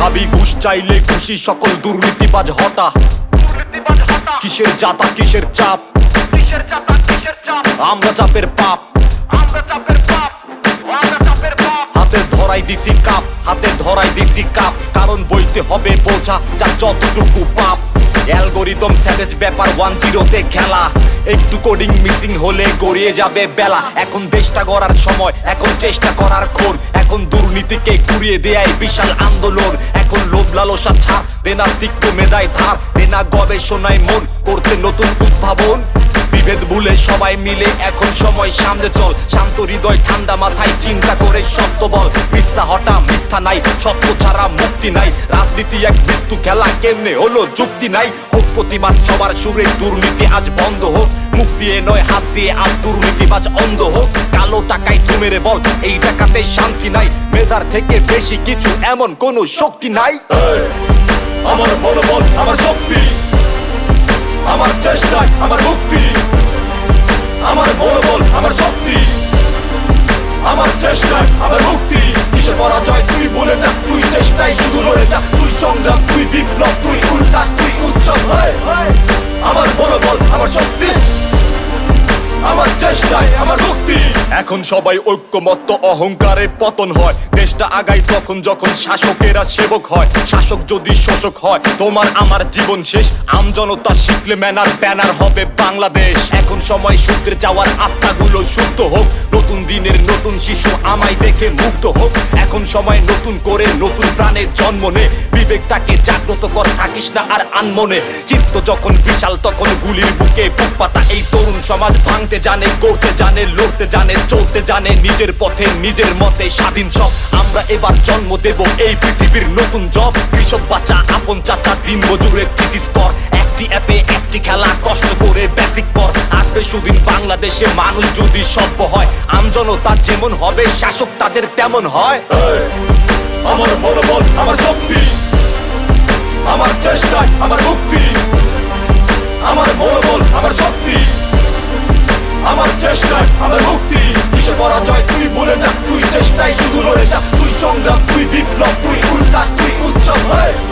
খাবি ঘুষ চাইলে খুশি সকল দুর্নীতিবাজ হতা। কিসের জাতা, কিসের চাপ? আমরা চাপের পাপ। হাতে ধরাই দিছি কাপ, হাতে ধরাই দিছি কাপ। কারণ বইতে হবে বোঝা যা যতটুকু পাপ। অ্যালগোরিদম স্যাভেজ ব্যাপার ওয়ান জিরোতে খেলা। একটু কোডিং মিসিং হলে গড়িয়ে যাবে বেলা। এখন দেশটা গড়ার সময়, এখন চেষ্টা করার খোর। এখন দুর্নীতিকে ঘুরিয়ে দেয় বিশাল আন্দোলন। এখন লোভ লালসা ছাড় দেনা তিক্ত মেধায় ধার। দেনা গবেষণায় মন করতে নতুন উদ্ভাবন। বিভেদ ভুলে সবাই মিলে এখন সময় সামনে চল। শান্ত হৃদয়, ঠান্ডা মাথায় চিন্তা করে সত্য বল। মিথ্যা হটা মিথ্যা নাই সত্য ছাড়া মুক্তি নাই। রাজনীতি এক মৃত্যু খেলা, কেমনে হলো যুক্তি নাই? হোক প্রতিবাদ সবার সুরে, দুর্নীতি আজ বন্ধ হোক। মুখ দিয়ে নয়, হাত দিয়ে আজ দুর্নীতিবাজ অন্ধ হোক। কালো টাকায় তুমি রে বল, এই টাকাতে শান্তি নাই। মেধার থেকে বেশি কিছু এমন কোনো শক্তি নাই। আমার মনোবল, আমার শক্তি, আমার চেষ্টায়, আমার মুক্তি। আমার নয় আমার মুক্তি। কিসে পরাজয়, তুই বলে যা, তুই চেষ্টাই শুধু লড়ে যা। তুই সংগ্রাম, তুই বিপ্লব, তুই উল্লাস, তুই উৎসব হয় এখন সবাই ঐক্যমত্য, অহংকারে পতন হয়। দেশটা আগাই তখন যখন শাসকেরা সেবক হয়। শাসক যদি শোষক হয়, তোমার আমার জীবন শেষ। আমজনতা শিখলে ম্যানার ব্যানার হবে বাংলাদেশ। এখন সময় সূত্রে যাওয়ার আত্মাগুলো শুদ্ধ হোক। নতুন দিনের নতুন শিশু আমায় দেখে মুগ্ধ হোক। এখন সময় নতুন করে নতুন প্রাণের জন্ম নে। বিবেকটাকে জাগ্রত কর থাকিস না আর আনমনে চিত্ত যখন বিশাল, তখন গুলির বুকে বুক পাতা। এই তরুণ সমাজ ভাঙতে জানে করতে জানে, লড়তে জানে, চলতে জানে। নিজের পথে, নিজের মতে স্বাধীন সব। আমরা এবার জন্ম দেব এই পৃথিবীর নতুন জব। কৃষক বাচ্চা, আপন চাচা দিন মজুরের থিসিস কর একটি অ্যাপে একটি খেলা, কষ্ট করে বেসিক পর। আসবে সুদিন বাংলাদেশে মানুষ যদি সভ্য হয় আমজনতা যেমন হবে, শাসক তাদের তেমন হয়। আমার মনোবল, আমার শক্তি। চেষ্টায় আমার মুক্তি আমার মনোবল, আমার শক্তি, আমার চেষ্টায় আমার মুক্তি। কিসে পরাজয়? তুই বলে যা, তুই চেষ্টায় শুধু লড়ে যা। তুই সংগ্রাম, তুই বিপ্লব, তুই উল্লাস, তুই উৎসব, হয়।